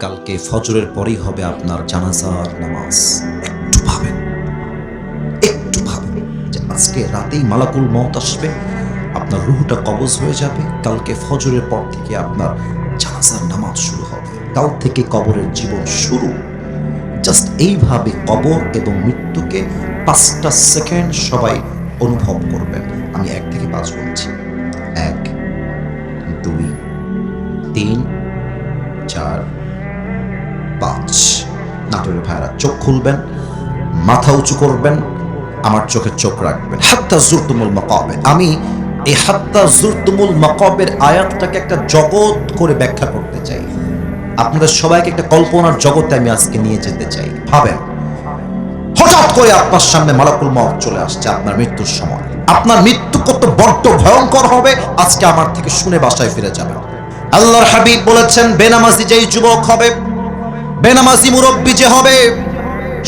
কালকে ফজরের পরেই হবে আপনার জানাজার নামাজ। একটু ভাবেন একটু ভাবেন যে আজকে রাতেই মালাকুল মত আসবে, আপনার রুহটা কবজ হয়ে যাবে, কালকে ফজরের পর থেকে আপনার জানাজার নামাজ শুরু হবে। কাল থেকে কবরের জীবন শুরু। জাস্ট এইভাবে কবর এবং মৃত্যুকে পাঁচটা সেকেন্ড সবাই অনুভব করবেন। আমি এক থেকে পাঁচ বলছি। এক, দুই, তিন, চার পাঁচ নাটোরের ভাইরা চোখ খুলবেন, মাথা উঁচু করবেন, আমার চোখে চোখ রাখবেন। হাত্তা জুরতুমুল মকাবে। আমি এই হাত্তা জুরতুমুল মকাবের আয়াতটাকে একটা জগৎ করে ব্যাখ্যা করতে চাই। আপনাদের সবাইকে একটা কল্পনার জগতে আমি আজকে নিয়ে যেতে চাই। ভাবেন, হঠাৎ করে আপনার সামনে মালাকুল মত চলে আসছে আপনার মৃত্যুর সময়। আপনার মৃত্যু কত বড্ড ভয়ঙ্কর হবে, আজকে আমার থেকে শুনে বাসায় ফিরে যাবেন। আল্লাহর হাবিব বলেছেন, বেনামাজি যেই যুবক হবে বেনামাজি মুরব্বী যে হবে,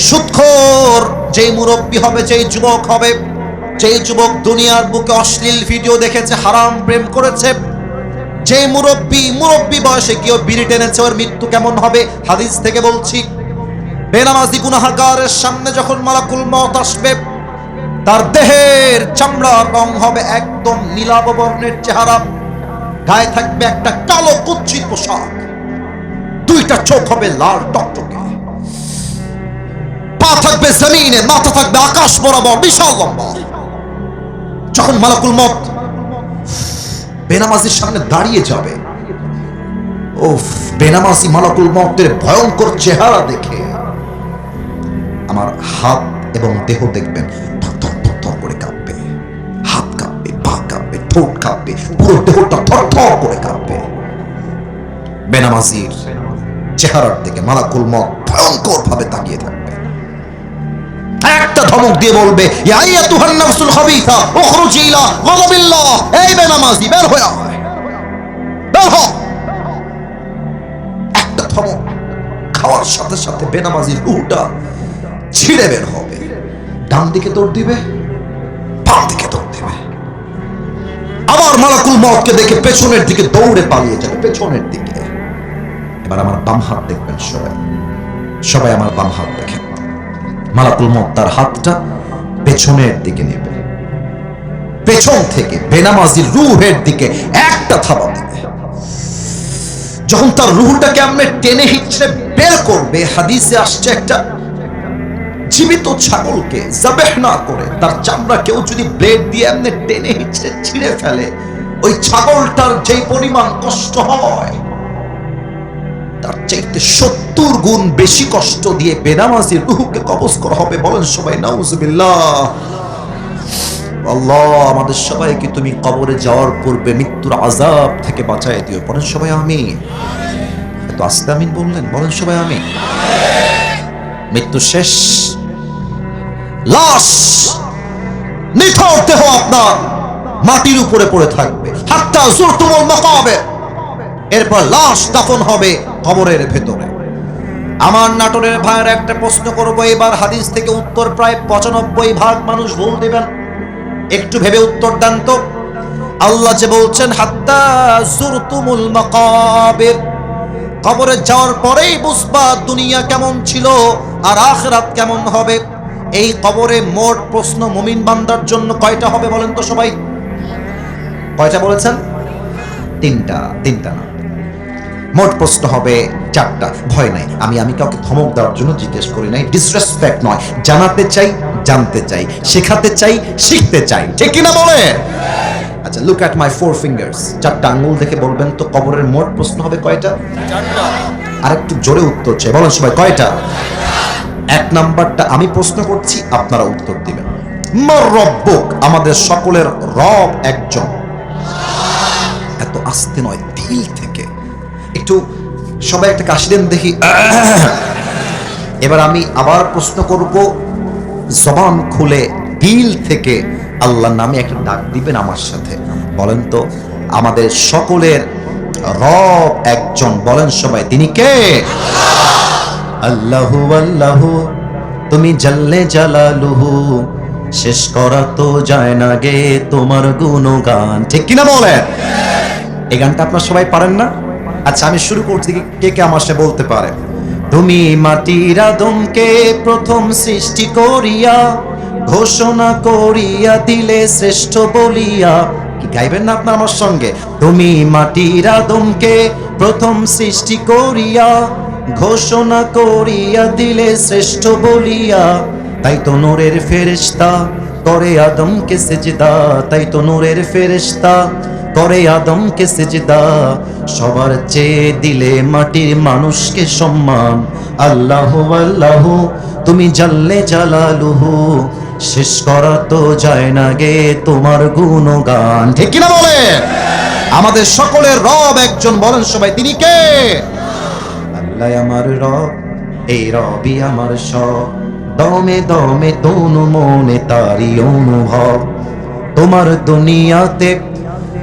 সুৎখোর, যেই মুরব্বী হবে, যেই যুবক হবে, যেই যুবক দুনিয়ার বুকে অশ্লীল ভিডিও দেখেছে, হারাম প্রেম করেছে যে মুরব্বী মুরব্বী বয়সে কেউ বিড়ি টেনেছে, ওর মৃত্যু কেমন হবে, হাদিস থেকে বলছি, বেনামাজি গুনাহাগারের সামনে যখন মালাকুল মত আসবে, তার দেহের চামড়ার রং হবে একদম নীলাভ বর্ণের চেহারা, গায়ে থাকবে একটা কালো কুচ্ছিত পোশাক। দুইটা চোখ হবে লাল টকটকে। পা থাকবে জমিনে, মাথা থাকবে আকাশ বরাবর, বিশাল লম্বা। যখন মালাকুল মত বেনামাজির সামনে দাঁড়িয়ে যাবে ও বেনামাজি মালাকুল মতের ভয়ঙ্কর চেহারা দেখে আমার হাত এবং দেহ দেখবেন করে কাঁপবে। হাত কাঁপবে, পা কাঁপবে, ঠোঁট কাঁপবে, পুরো দেহটা থরথর করে কাঁপবে। বেনামাজির চেহারার দিকে মালাকুল মত ভয়ঙ্কর ভাবে তাকিয়ে থাকবে। একটা ধমক দিয়ে বলবে, ইয়া আইয়াতুহান নাফসুল খাবিসা, উখরুজি একটা ধমক খাওয়ার সাথে সাথে বেনামাজির রুহটা ছিঁড়ে বের হবে। ডান দিকে দৌড় দিবে, বাম দিকে দৌড় দিবে। আবার মালাকুল মতকে দেখে পেছনের দিকে দৌড়ে পালিয়ে যাবে, পেছনের দিকে। এবার আমার বাম হাত দেখবেন সবাই। সবাই আমার বাম হাত দেখেন। মালাকুল মত তার হাতটা পেছনের দিকে নেবে। পেছন থেকে বেনামাজির রুহের দিকে একটা থাবা দিবে। যখন তার রুহটাকে আমরা টেনে হিচড়ে বের করবে, হাদিসে আসছে একটা জীবিত ছাগলকে জাবেহ না করে, তার চামড়া কেউ যদি ব্লেড দিয়ে এমনি টেনে হিচড়ে ছিঁড়ে ফেলে, ওই ছাগলটার যে পরিমাণ কষ্ট হয় তার চাইতে সত্তর গুণ বেশি কষ্ট দিয়ে বেনামাজির রুহুকে কবজ করা হবে বলেন সবাই, নাউজুবিল্লাহ। আল্লাহ, আমাদের সবাইকে তুমি কবরে যাওয়ার পূর্বে মৃত্যুর আজাব থেকে বাঁচাই দিও। বলেন সবাই আমি এত আস্তে আমিন বললেন? বলেন সবাই আমি মৃত্যু শেষ। লাশ। নিথর দেহ আপনার মাটির উপরে পড়ে থাকবে। হাত্তা জুরতুমুল মাকাবির এরপর লাশ দাফন হবে কবরের ভেতরে। আমার নাটোরের ভাইয়ের একটা প্রশ্ন করব, এবার হাদিস থেকে উত্তর প্রায় পঁচানব্বই ভাগ মানুষ ভুল দেবেন। একটু ভেবে উত্তর দেন তো। আল্লাহ যে বলছেন, হাত্তা জুরতুমুল মাকাবির। কবরে যাওয়ার পরেই বুঝবা দুনিয়া কেমন ছিল আর আখরাত কেমন হবে। এই কবরে মোট প্রশ্ন মুমিন বান্দার জন্য কয়টা হবে বলেন তো সবাই? কয়টা বলেছেন? তিনটা তিনটা না। মোট প্রশ্ন হবে চারটা। ভয় নাই। আমি আমি কাউকে ধমক দেওয়ার জন্য জিজ্ঞেস করি নাই। ডিসরেসপেক্ট নয়। জানাতে চাই জানতে চাই। শেখাতে চাই শিখতে চাই। ঠিক কিনা বলে? আচ্ছা look at my four fingers চারটা আঙ্গুল দেখে বলবেন তো কবরের মোট প্রশ্ন হবে কয়টা? আর একটু জোরে উত্তর চাই। বলেন সবাই কয়টা? এক নাম্বারটা আমি প্রশ্ন করছি আপনারা উত্তর দিবেন। মার রব্বুক আমাদের সকলের রব একজন। এত আস্তে নয় দিল থেকে। একটু সবাই একটা কাশি দেন, দেখি। এবার আমি আবার প্রশ্ন করব, জবান খুলে দিল থেকে আল্লাহ নামে একটা ডাক দিবেন আমার সাথে। বলেন তো, আমাদের সকলের রব একজন, বলেন সবাই, তিনি কে? আল্লাহু আল্লাহু, তুমি জাল্লে জালালুহু, শেষ করা তো যায় না গে তোমার গুণগান। ঠিক কিনা বলেন? এই গানটা আপনার সবাই পারেন না? আচ্ছা আমি শুরু করছি কে কে আমার সাথে বলতে পারে? তুমি মাটির আদমকে প্রথম সৃষ্টি করিয়া, ঘোষণা করিয়া দিলে শ্রেষ্ঠ বলিয়া। কি গাইবেন না আপনার আমার সঙ্গে? তুমি মাটির আদমকে প্রথম সৃষ্টি করিয়া, ঘোষণা করিয়া দিলে শ্রেষ্ঠ বলিয়া। তাই তো নূরের ফেরেশতা করে আদমকে সেজদা। তাই তো নূরের ফেরেশতা করে আদমকে সেজদা। সবার চেয়ে দিলে মাটির মানুষকে সম্মান। আল্লাহ আল্লাহ, তুমি জাল্লে জালালুহু। শেষ করা তো যায় না গে তোমার গুণগান। ঠিক কিনা বলে? আমাদের সকলের রব একজন বলেন সবাই, তিনি কে? আল্লাহ আমার রব, এই রবি আমার সব। দমে দমে তনু মনে তারি অনুভব। তোমার দুনিয়াতে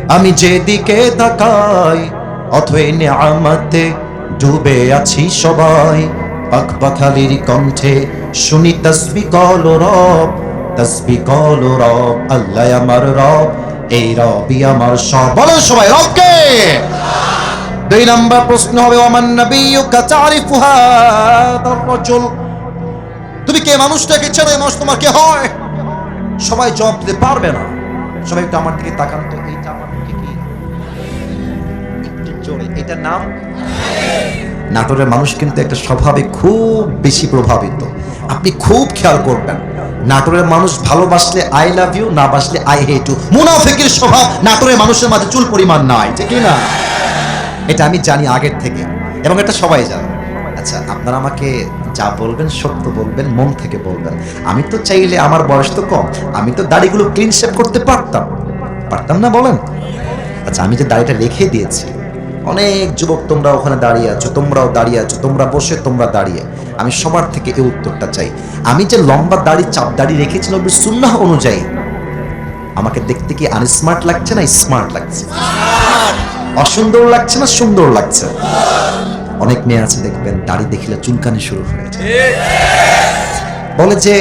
আমি যেদিকে তাকাই, অথই নিয়ামতে ডুবে আছি সবাই। পাখ পাখালির কণ্ঠে শুনি তসবি কল রব, তসবি কল রব, আল্লাহ আমার রব, এই রবি আমার সব। বলো সবাই, রবকে! দুই নাম্বার প্রশ্ন হবে নবিয়্যুকা তারিফু হাদার রাজুল তুমি কে? মানুষটাকে চেনো এই মানুষ তোমার কে হয়? সবাই জবাব দিতে পারবে না। সবাই একটু আমার দিকে তাকান তো, এইটা জোরে এটার নাম? নাটোরের মানুষ কিন্তু একটা স্বভাবে খুব বেশি প্রভাবিত। আপনি খুব খেয়াল করবেন, নাটোরের মানুষ ভালোবাসলে আই লাভ ইউ না বাসলে আই হেট ইউ মুনাফিকের স্বভাব নাটোরের মানুষের মাঝে চুল পরিমাণ নাই, ঠিক না এটা আমি জানি আগের থেকে, এবং এটা সবাই জানে। আচ্ছা আপনারা আমাকে যা বলবেন, সত্য বলবেন, মন থেকে বলবেন। আমি তো চাইলে আমার বয়স তো কম, আমি তো দাড়িগুলো ক্লিন শেপ করতে পারতাম। পারতাম না বলেন? আচ্ছা আমি যে দাড়িটা রেখে দিয়েছি অনেক যুবক তোমরা ওখানে দাঁড়িয়ে আছো, তোমরাও দাঁড়িয়ে আছো, তোমরা বসে, তোমরা দাঁড়িয়ে। আমি সবার থেকে এই উত্তরটা চাই। আমি যে লম্বা দাড়ি, চাপ দাড়ি রেখেছি নবীর সুন্নাহ অনুযায়ী, আমাকে দেখতে কি আনস্মার্ট লাগছে না স্মার্ট লাগছে? অসুন্দর লাগছে না সুন্দর লাগছে? অনেক মেয়ে আছে দেখবেন, দাড়ি দেখিলে চুলকানি শুরু হয়ে যায়। বলে যে,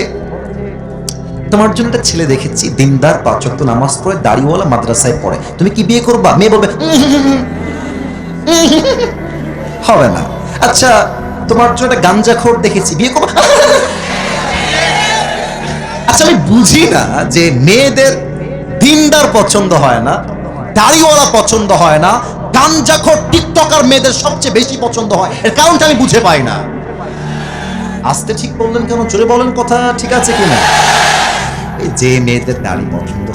তোমার জন্য একটা ছেলে দেখেছি, দিনদার পাচক তো নামাজ পড়ে, দাড়িওয়ালা মাদ্রাসায় পড়ে। তুমি কি বিয়ে করবা? মেয়ে বলবে হবে না। আচ্ছা তোমার জন্য একটা গাঞ্জাখোর দেখেছি। বিয়ে করবা? আচ্ছা আমি বুঝি না যে মেয়েদের দিনদার পছন্দ হয় না, দাড়িওয়ালা পছন্দ হয় না, গাঞ্জাখোর টিকটকার মেয়েদের সবচেয়ে বেশি পছন্দ হয়। এর কারণটা আমি বুঝে পাই না। আসতে ঠিক বললেন কেন? জোরে বলেন কথা, ঠিক আছে কিনা? যে মেয়েদের দাড়ি পছন্দ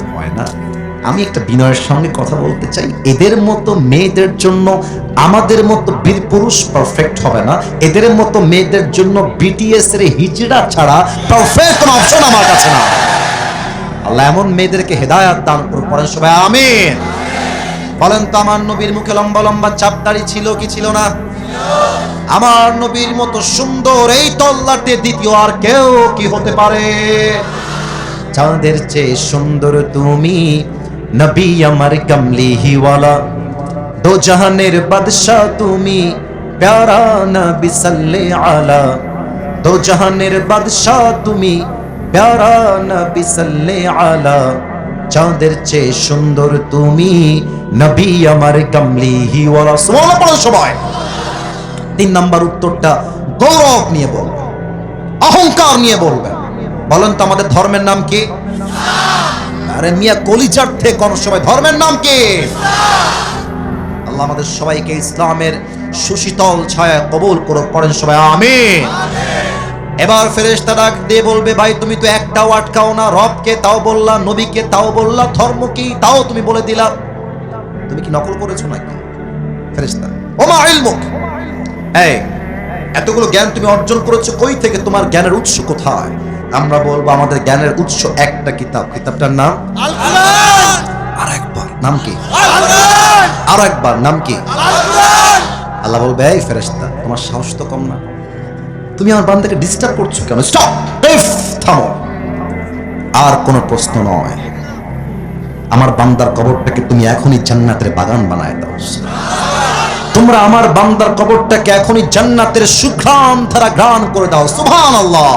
আমি একটা বিনয়ের সঙ্গে কথা বলতে চাই। এদের মতো মেয়েদের জন্য আমাদের মতো বীর পুরুষ পারফেক্ট হবে না। এদের মতো মেয়েদের জন্য বিটিএস এর হিজড়া ছাড়া পারফেক্ট কোনো অপশন আমার কাছে না। আল্লাহ এমন মেয়েদেরকে হেদায়াত দান করুন পড়েন সবাই আমিন। বলেন তো, আমার নবীর মুখে লম্বা লম্বা চাপ দাড়ি ছিল কি ছিল না? আমার নবীর মতো সুন্দর এই তল্লাটে দ্বিতীয় আর কেউ কি হতে পারে? চাঁদের চেয়ে সুন্দর তুমি নবী আমার কমলি হিওয়ালা দো জাহানের বাদশাহ তুমি, প্যারা নবী সাল্লে আলা। দো জাহানের বাদশাহ তুমি, প্যারা নবী সাল্লে আলা। চাঁদের চেয়ে সুন্দর তুমি, নবী আমার কমলি হিওয়ালা সুবহানাল্লাহ পড়ো সবাই। তিন নাম্বার উত্তরটা গৌরব নিয়ে বলবেন অহংকার নিয়ে বলবেন বলেন তো আমাদের ধর্মের নাম কি? আরে মিয়া কলিজার থেকে কোন সময় ধর্মের নাম কি? আল্লাহ আমাদের সবাইকে ইসলামের সুশীতল ছায়া কবুল করো পড়েন সবাই, আমিন। এবার ফেরেশতা ডাক দিয়ে বলবে, ভাই, তুমি তো একটাও আটকাও না, রবকে তাও বললা, নবীকে তাও বললা, ধর্ম কি তাও তুমি বলে দিলা। তুমি কি নকল করেছ নাকি? ফেরেশতা ওমা ইলমুক, এই, এতগুলো জ্ঞান তুমি অর্জন করেছ কই থেকে? তোমার জ্ঞানের উৎস কোথায়? আমরা বলব আমাদের জ্ঞানের উৎস একটা কিতাব। কিতাবটার নাম? আর একবার নাম কি? আর একবার নাম কি? আল্লাহ বলবে এই ফেরেশতা তোমার সাহস তো কম না। তুমি আমার বান্দাকে ডিস্টার্ব করছ কেন? স্টপ থামো। আর কোনো প্রশ্ন নয়। আমার বান্দার কবরটাকে তুমি এখনই জান্নাতের বাগান বানায় দাও। তোমরা আমার বান্দার কবরটাকে এখনই জান্নাতের সুঘ্রাণ ধারা ঘ্রাণ করে দাও। সুবহান আল্লাহ